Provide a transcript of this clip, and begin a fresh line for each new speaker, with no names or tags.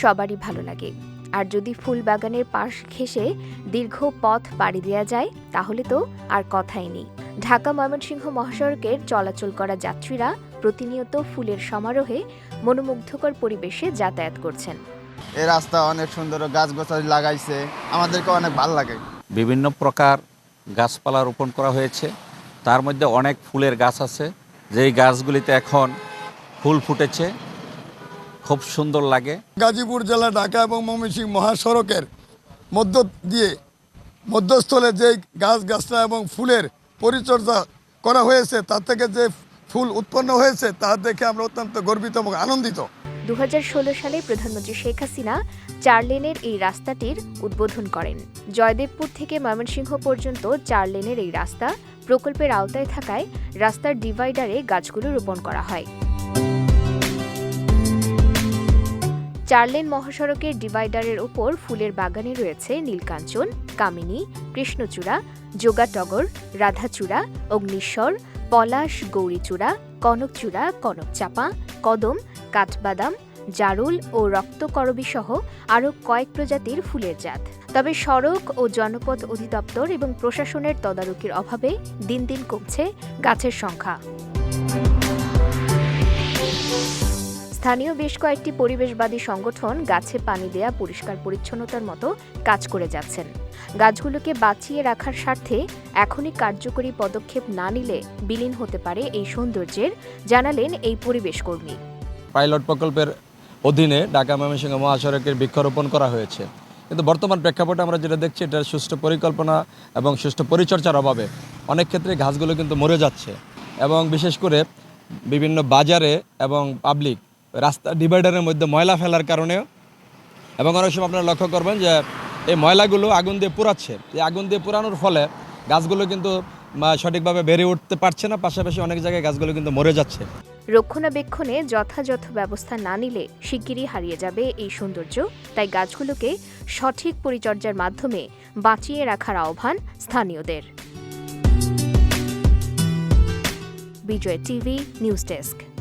সবারই ভালো লাগে। আর যদি ফুল বাগানের পাশ ঘেঁষে দীর্ঘ পথ পাড়ি দেওয়া যায় তাহলে তো আর কথাই নেই। ঢাকা ময়মনসিংহ মহাসড়কের চলাচল করা যাত্রীরা প্রতিনিয়ত ফুলের সমারোহে মনোমুগ্ধকর পরিবেশে যাতায়াত করছেন।
এই রাস্তা অনেক সুন্দর গাছ গোছালি লাগাইছে আমাদেরকে অনেক ভালো লাগে।
বিভিন্ন প্রকার গাছপালা রোপণ করা হয়েছে। তার মধ্যে অনেক ফুলের গাছ আছে। যেই গাছগুলিতে এখন ফুল ফুটেছে খুব সুন্দর লাগে।
গাজীপুর জেলা ঢাকা এবং ময়মনসিংহ মহাসড়কের মধ্য দিয়ে মধ্যস্থলে যে গাছ গাছটা এবং ফুলের পরিচর্যা করা হয়েছে তার থেকে যে ফুল উৎপন্ন হয়েছে তা দেখে আমরা অত্যন্ত গর্বিত এবং আনন্দিত।
দু হাজার ষোলো সালে প্রধানমন্ত্রী শেখ হাসিনা চার লেনের এই রাস্তাটির উদ্বোধন করেন। জয়দেবপুর থেকে ময়মনসিংহ পর্যন্ত চার লেনের এই রাস্তা প্রকল্পের আওতায় থাকায় রাস্তার ডিভাইডারে গাছগুলো রোপণ করা হয়। চার লেন মহাসড়কের ডিভাইডারের ওপর ফুলের বাগানে রয়েছে নীলকাঞ্চন, কামিনী, কৃষ্ণচূড়া, যোগাটগর, রাধাচূড়া, অগ্নিশ্বর, পলাশ, গৌরীচূড়া, কনকচূড়া, কনকচাপা, কদম, কাঠবাদাম, জারুল ও রক্তকরবী সহ আরও কয়েক প্রজাতির ফুলের জাত। তবে সড়ক ও জনপথ অধিদপ্তর এবং প্রশাসনের তদারকির অভাবে দিন দিন কমছে গাছের সংখ্যা। স্থানীয় বেশ কয়েকটি পরিবেশবাদী সংগঠন গাছে পানি দেয়া, পরিষ্কার পরিচ্ছন্নতার মতো কাজ করে যাচ্ছেন। গাছগুলোকে বাঁচিয়ে রাখার স্বার্থে এখনই কার্যকরী পদক্ষেপ না নিলে বিলীন হতে পারে এই সৌন্দর্যের, জানালেন এই পরিবেশ কর্মী।
পাইলট প্রকল্পের অধীনে ঢাকা ময়মনসিংহ মহাসড়কের বৃক্ষরোপণ করা হয়েছে। কিন্তু বর্তমান প্রেক্ষাপটে আমরা যেটা দেখছি এটার সুষ্ঠু পরিকল্পনা এবং সুষ্ঠু পরিচর্যার অভাবে অনেক ক্ষেত্রে গাছগুলো কিন্তু মরে যাচ্ছে। এবং বিশেষ করে বিভিন্ন বাজারে এবং পাবলিক রাস্তা ডিভাইডারের মধ্যে ময়লা ফেলার কারণেও। এবং অনেক সময় আপনারা লক্ষ্য করবেন যে, এই ময়লাগুলো আগুন দিয়ে পোড়াচ্ছে। এই আগুন দিয়ে পোড়ানোর ফলে গাছগুলো কিন্তু সঠিকভাবে বেড়ে উঠতে পারছে না। পাশাপাশি অনেক জায়গায় গাছগুলো কিন্তু মরে যাচ্ছে।
রক্ষণাবেক্ষণে যথাযথ ব্যবস্থা না নিলে শিগগিরই হারিয়ে যাবে এই সৌন্দর্য। তাই গাছগুলোকে সঠিক পরিচর্যার মাধ্যমে বাঁচিয়ে রাখার আহ্বান স্থানীয়দের। Bijoy TV, news desk.